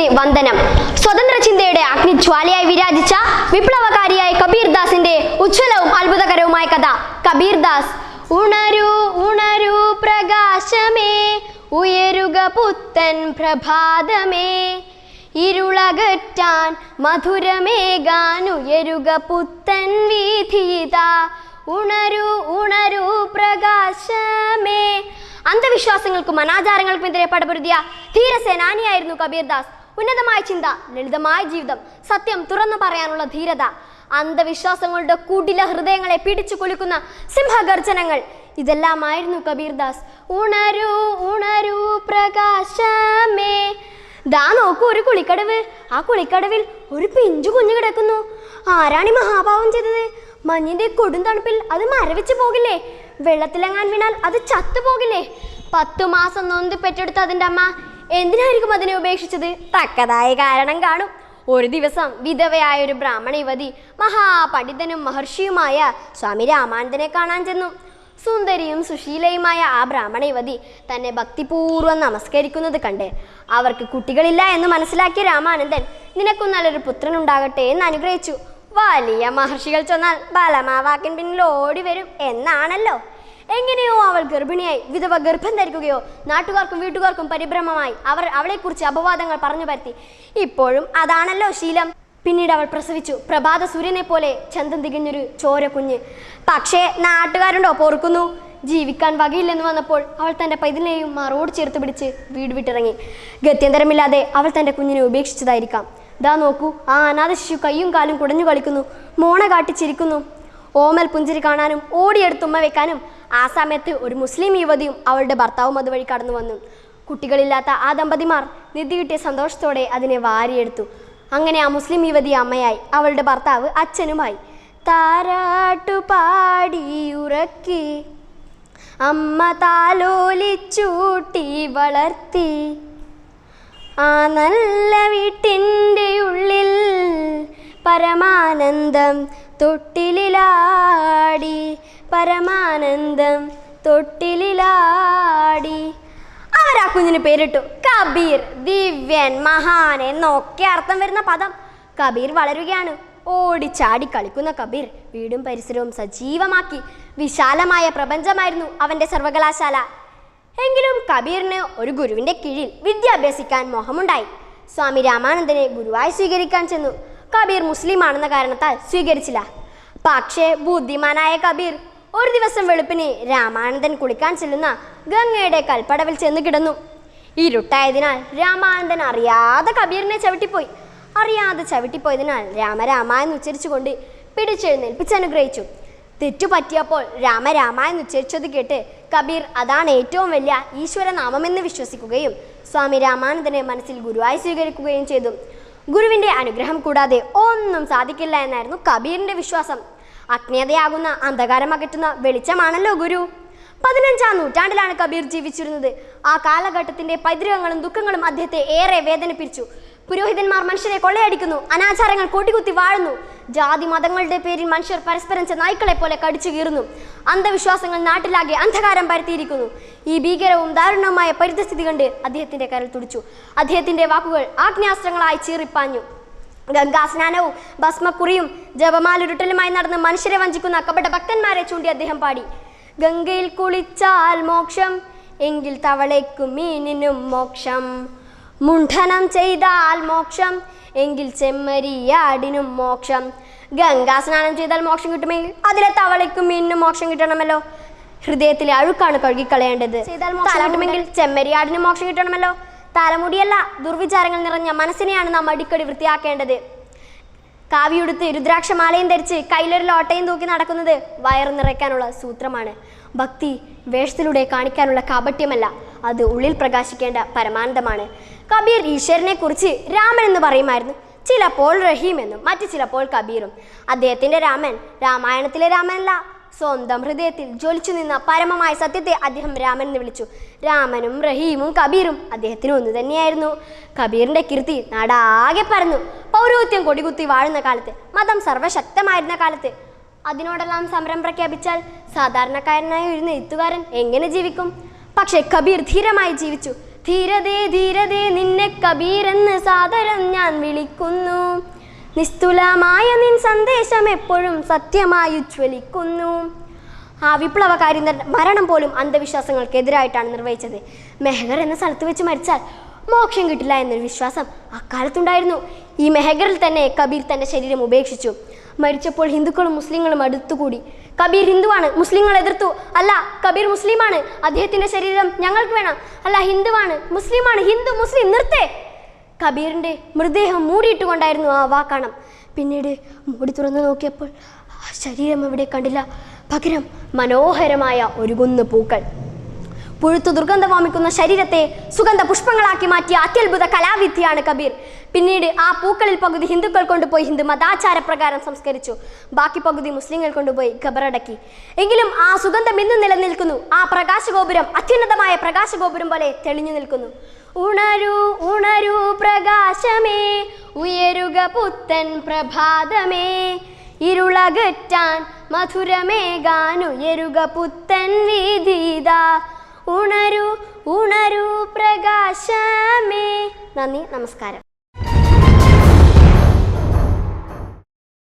കബീർദാസിന് വന്ദനം. സ്വതന്ത്ര ചിന്തയുടെ അഗ്നിജ്വാലയായി വിരാജിച്ച വിപ്ലവകാരിയായ കബീർ ദാസിന്റെ ഉജ്ജ്വലവും അത്ഭുതകരവുമായ കഥ. കബീർ ദാസ് ഉണരൂ ഉണരൂ പ്രകാശമേ ഉയരുക പുത്തൻ പ്രഭാതമേ ഇരുളകറ്റാൻ മധുരമേകാൻ ഉയരുക പുത്തൻ വീഥീത ഉണരൂ ഉണരൂ പ്രകാശമേ. അന്ധവിശ്വാസങ്ങൾക്കും അനാചാരങ്ങൾക്കും എതിരെ പടപൊരുതിയ ധീരസേനാനിയായിരുന്നു കബീർദാസ്. ഉന്നതമായ ചിന്ത ലളിതമായ ജീവിതം സത്യം തുറന്നു പറയാനുള്ള ധീരത അന്ധവിശ്വാസങ്ങളുടെ കുടില ഹൃദയങ്ങളെ പിടിച്ചു കുലുക്കുന്ന സിംഹഗർജനങ്ങൾ. ഇതെല്ലാമായിരുന്നു കബീർദാസ്. ഉണരൂ ഉണരൂ പ്രകാശമേ. ദാ നോക്കൂ ഒരു കുളിക്കടവ്. ആ കുളിക്കടവിൽ ഒരു പിഞ്ചു കുഞ്ഞു കിടക്കുന്നു. ആരാണി മഹാഭാവം ചെയ്തത്? മഞ്ഞിന്റെ കൊടും തണുപ്പിൽ അത് മരവിച്ചു പോകില്ലേ? വെള്ളത്തിലെങ്ങാൻ വീണാൽ അത് ചത്തുപോകില്ലേ? പത്തു മാസം നൊന്ത് പെറ്റെടുത്ത അതിന്റെ അമ്മ എന്തിനായിരിക്കും അതിനെ ഉപേക്ഷിച്ചത്? തക്കതായ കാരണം കാണും. ഒരു ദിവസം വിധവയായ ഒരു ബ്രാഹ്മണ യുവതി മഹാപണ്ഡിതനും മഹർഷിയുമായ സ്വാമി രാമാനന്ദനെ കാണാൻ ചെന്നു. സുന്ദരിയും സുശീലയുമായ ആ ബ്രാഹ്മണ യുവതി തന്നെ ഭക്തിപൂർവം നമസ്കരിക്കുന്നത് കണ്ട് അവർക്ക് കുട്ടികളില്ല എന്ന് മനസ്സിലാക്കിയ രാമാനന്ദൻ നിനക്കും നല്ലൊരു പുത്രൻ ഉണ്ടാകട്ടെ എന്ന് അനുഗ്രഹിച്ചു. വലിയ മഹർഷികൾ ചൊന്നാൽ ബലമാവാക്കിൻ പിന്നിൽ ഓടി വരും എന്നാണല്ലോ. എങ്ങനെയോ അവൾ ഗർഭിണിയായി. വിധവ ഗർഭം ധരിക്കുകയോ നാട്ടുകാർക്കും വീട്ടുകാർക്കും പരിഭ്രമമായി അവർ അവളെക്കുറിച്ച് അപവാദങ്ങൾ പറഞ്ഞു പരത്തി. ഇപ്പോഴും അതാണല്ലോ ശീലം. പിന്നീട് അവൾ പ്രസവിച്ചു. പ്രഭാത സൂര്യനെ പോലെ ചന്തം തികഞ്ഞൊരു ചോര കുഞ്ഞ്. പക്ഷേ നാട്ടുകാരുണ്ടോ? പൊറുക്കുന്നു. ജീവിക്കാൻ വകയില്ലെന്ന് വന്നപ്പോൾ അവൾ തന്റെ പൈതലിനെയും മാറോട് ചേർത്ത് പിടിച്ച് വീട് വിട്ടിറങ്ങി. ഗത്യന്തരമില്ലാതെ അവൾ തന്റെ കുഞ്ഞിനെ ഉപേക്ഷിച്ചതായിരിക്കാം. ദാ നോക്കൂ ആ അനാഥ ശിശു കയ്യും കാലും കുടഞ്ഞു കളിക്കുന്നു. മോണ കാട്ടിച്ചിരിക്കുന്നു. ഓമൽ പുഞ്ചിരി കാണാനും ഓടിയെടുത്തുമ്മ വെക്കാനും ആ സമയത്ത് ഒരു മുസ്ലിം യുവതിയും അവളുടെ ഭർത്താവും അതുവഴി കടന്നു വന്നു. കുട്ടികളില്ലാത്ത ആ ദമ്പതിമാർ നിധി കിട്ടിയ സന്തോഷത്തോടെ അതിനെ വാരിയെടുത്തു. അങ്ങനെ ആ മുസ്ലിം യുവതി അമ്മയായി അവളുടെ ഭർത്താവ് അച്ഛനുമായി. താരാട്ടു പാടി ഉറക്കി അമ്മ താലോലിച്ചൂട്ടി വളർത്തി. ആ നല്ല വീട്ടിന്റെ ഉള്ളിൽ പരമാനന്ദം തൊട്ടിലിലാടി പരമാനന്ദം തൊട്ടിലിലാടി. അവരാ കുഞ്ഞിന് പേരിട്ടു. കബീർ ദിവ്യൻ മഹാൻ എന്നൊക്കെ അർത്ഥം വരുന്ന പദം. കബീർ വളരുകയാണ്. ഓടിച്ചാടി കളിക്കുന്ന കബീർ വീടും പരിസരവും സജീവമാക്കി. വിശാലമായ പ്രപഞ്ചമായിരുന്നു അവന്റെ സർവകലാശാല. എങ്കിലും കബീറിന് ഒരു ഗുരുവിന്റെ കീഴിൽ വിദ്യ അഭ്യസിക്കാൻ മോഹമുണ്ടായി. സ്വാമി രാമാനന്ദനെ ഗുരുവായി സ്വീകരിക്കാൻ ചെന്നു. കബീർ മുസ്ലിം ആണെന്ന കാരണത്താൽ സ്വീകരിച്ചില്ല. പക്ഷേ ബുദ്ധിമാനായ കബീർ ഒരു ദിവസം വെളുപ്പിന് രാമാനന്ദൻ കുളിക്കാൻ ചെല്ലുന്ന ഗംഗയുടെ കൽപ്പടവിൽ ചെന്ന് കിടന്നു. ഇരുട്ടായതിനാൽ രാമാനന്ദൻ അറിയാതെ കബീറിനെ ചവിട്ടിപ്പോയി. അറിയാതെ ചവിട്ടിപ്പോയതിനാൽ രാമരാമ എന്ന് ഉച്ചരിച്ചുകൊണ്ട് പിടിച്ചെഴുന്നേൽപ്പിച്ച് അനുഗ്രഹിച്ചു. തെറ്റു പറ്റിയപ്പോൾ രാമ രാമ എന്ന് ഉച്ചരിച്ചത് കേട്ട് കബീർ അതാണ് ഏറ്റവും വലിയ ഈശ്വരനാമമെന്ന് വിശ്വസിക്കുകയും സ്വാമി രാമാനന്ദനെ മനസ്സിൽ ഗുരുവായി സ്വീകരിക്കുകയും ചെയ്തു. ഗുരുവിന്റെ അനുഗ്രഹം കൂടാതെ ഒന്നും സാധിക്കില്ല എന്നായിരുന്നു കബീറിന്റെ വിശ്വാസം. അജ്ഞതയാകുന്ന അന്ധകാരം അകറ്റുന്ന വെളിച്ചമാണല്ലോ ഗുരു. പതിനഞ്ചാം നൂറ്റാണ്ടിലാണ് കബീർ ജീവിച്ചിരുന്നത്. ആ കാലഘട്ടത്തിന്റെ പൈതൃകങ്ങളും ദുഃഖങ്ങളും അദ്ദേഹത്തെ ഏറെ വേദനിപ്പിച്ചു. പുരോഹിതന്മാർ മനുഷ്യരെ കൊള്ളയടിക്കുന്നു അനാചാരങ്ങൾ കൊടികുത്തി വാഴുന്നു. ജാതി മതങ്ങളുടെ പേരിൽ മനുഷ്യർ പരസ്പരം നായ്ക്കളെ പോലെ കടിച്ചു കീറുന്നു. അന്ധവിശ്വാസങ്ങൾ നാട്ടിലാകെ അന്ധകാരം പരത്തിയിരിക്കുന്നു. ഈ ഭീകരവും ദാരുണവുമായ പരിതസ്ഥിതി കണ്ട് അദ്ദേഹത്തിന്റെ കരൽ തുടിച്ചു. അദ്ദേഹത്തിന്റെ വാക്കുകൾ ആജ്ഞാസ്ത്രങ്ങളായി ചീറിപ്പാഞ്ഞു. ഗംഗാസ്നാനവും ഭസ്മക്കുറിയും ജപമാലുരുട്ടലുമായി നടന്ന് മനുഷ്യരെ വഞ്ചിക്കുന്ന അക്കപ്പെട്ട ഭക്തന്മാരെ ചൂണ്ടി അദ്ദേഹം പാടി. ഗംഗയിൽ കുളിച്ചാൽ മോക്ഷം എങ്കിൽ തവളയ്ക്കും മീനിനും മോക്ഷം. മുണ്ഠനം ചെയ്താൽ മോക്ഷം എങ്കിൽ ചെമ്മരിയാടിനും മോക്ഷം. ഗംഗാ സ്നാനം ചെയ്താൽ മോക്ഷം കിട്ടുമെങ്കിൽ അതിലെ തവളയ്ക്കും മീനിനും മോക്ഷം കിട്ടണമല്ലോ. ഹൃദയത്തിലെ അഴുക്കാണ് കഴുകിക്കളയേണ്ടത്. ചെയ്താൽ മോക്ഷം കിട്ടുമെങ്കിൽ ചെമ്മരിയാടിനും മോക്ഷം കിട്ടണമല്ലോ. തലമുടിയല്ല ദുർവിചാരങ്ങൾ നിറഞ്ഞ മനസ്സിനെയാണ് നാം അടിക്കടി വൃത്തിയാക്കേണ്ടത്. കാവിയുടുത്ത് രുദ്രാക്ഷമാലയും ധരിച്ച് കയ്യിലൊരു ലോട്ടയും തൂക്കി നടക്കുന്നത് വയറ് നിറയ്ക്കാനുള്ള സൂത്രമാണ്. ഭക്തി വേഷത്തിലൂടെ കാണിക്കാനുള്ള കാപട്യമല്ല അത് ഉള്ളിൽ പ്രകാശിക്കേണ്ട പരമാനന്ദമാണ്. കബീർ ഈശ്വരനെ കുറിച്ച് രാമൻ എന്ന് പറയുമായിരുന്നു. ചിലപ്പോൾ റഹീം എന്നും മറ്റു ചിലപ്പോൾ കബീറും. അദ്ദേഹത്തിന്റെ രാമൻ രാമായണത്തിലെ രാമനല്ല സ്വന്തം ഹൃദയത്തിൽ ജ്വലിച്ചു നിന്ന പരമമായ സത്യത്തെ അദ്ദേഹം രാമൻ എന്ന് വിളിച്ചു. രാമനും റഹീമും കബീറും അദ്ദേഹത്തിന് ഒന്ന് തന്നെയായിരുന്നു. കബീറിന്റെ കീർത്തി നാടാകെ പരന്നു. പൗരോഹിത്യം കൊടികുത്തി വാഴുന്ന കാലത്ത് മതം സർവശക്തമായിരുന്ന കാലത്ത്. അതിനോടെല്ലാം സമരം പ്രഖ്യാപിച്ചാൽ സാധാരണക്കാരനായ ഒരു നെയ്ത്തുകാരൻ എങ്ങനെ ജീവിക്കും? പക്ഷേ കബീർ ധീരമായി ജീവിച്ചു. ധീരതേ ധീരതേ നിന്നെ കബീർ എന്ന് സാദരം ഞാൻ വിളിക്കുന്നു. നിസ്തുലമായ നിൻ സന്ദേശം എപ്പോഴും സത്യമായി ജ്വലിക്കുന്നു ആ വിപ്ലവകാരി മരണം പോലും അന്ധവിശ്വാസങ്ങൾക്കെതിരായിട്ടാണ് നിർവഹിച്ചത്. മെഹഗർ എന്ന സ്ഥലത്ത് വെച്ച് മരിച്ചാൽ മോക്ഷം കിട്ടില്ല എന്നൊരു വിശ്വാസം അക്കാലത്തുണ്ടായിരുന്നു. ഈ മെഹഗറിൽ തന്നെ കബീർ തന്റെ ശരീരം ഉപേക്ഷിച്ചു. മരിച്ചപ്പോൾ ഹിന്ദുക്കളും മുസ്ലിങ്ങളും അടുത്തുകൂടി. കബീർ ഹിന്ദുവാണ് മുസ്ലിങ്ങൾ എതിർത്തു. അല്ല കബീർ മുസ്ലിമാണ്. അദ്ദേഹത്തിന്റെ ശരീരം ഞങ്ങൾക്ക് വേണം. അല്ല ഹിന്ദുവാണ് മുസ്ലിമാണ്. ഹിന്ദു മുസ്ലിം നിർത്തേ. കബീറിന്റെ മൃതദേഹം മൂടിയിട്ടുകൊണ്ടായിരുന്നു ആ വാക്കാണം. പിന്നീട് മൂടി തുറന്നു നോക്കിയപ്പോൾ ആ ശരീരം അവിടെ കണ്ടില്ല. പകരം മനോഹരമായ ഒരു കുന്ന് പൂക്കൾ. പുഴുത്തു ദുർഗന്ധം വാമിക്കുന്ന ശരീരത്തെ സുഗന്ധ പുഷ്പങ്ങളാക്കി മാറ്റിയ അത്യത്ഭുത കലാവിദ്യയാണ് കബീർ. പിന്നീട് ആ പൂക്കളിൽ പകുതി ഹിന്ദുക്കൾ കൊണ്ടുപോയി ഹിന്ദു മതാചാര പ്രകാരം സംസ്കരിച്ചു. ബാക്കി പകുതി മുസ്ലിങ്ങൾ കൊണ്ടുപോയി ഖബറടക്കി. എങ്കിലും ആ സുഗന്ധം ഇന്നും നിലനിൽക്കുന്നു. ആ പ്രകാശഗോപുരം അത്യുന്നതമായ പ്രകാശഗോപുരം പോലെ തെളിഞ്ഞു നിൽക്കുന്നു. ഉണരൂ ഉണരൂ പ്രകാശമേ ഉയരുക പുത്തൻ പ്രഭാതമേ. ഇരുളകറ്റാൻ മധുരമേ ഉയരുക പുത്തൻ വീതിത. ഉണരൂ ഉണരൂ പ്രകാശമേ. നന്ദി നമസ്കാരം.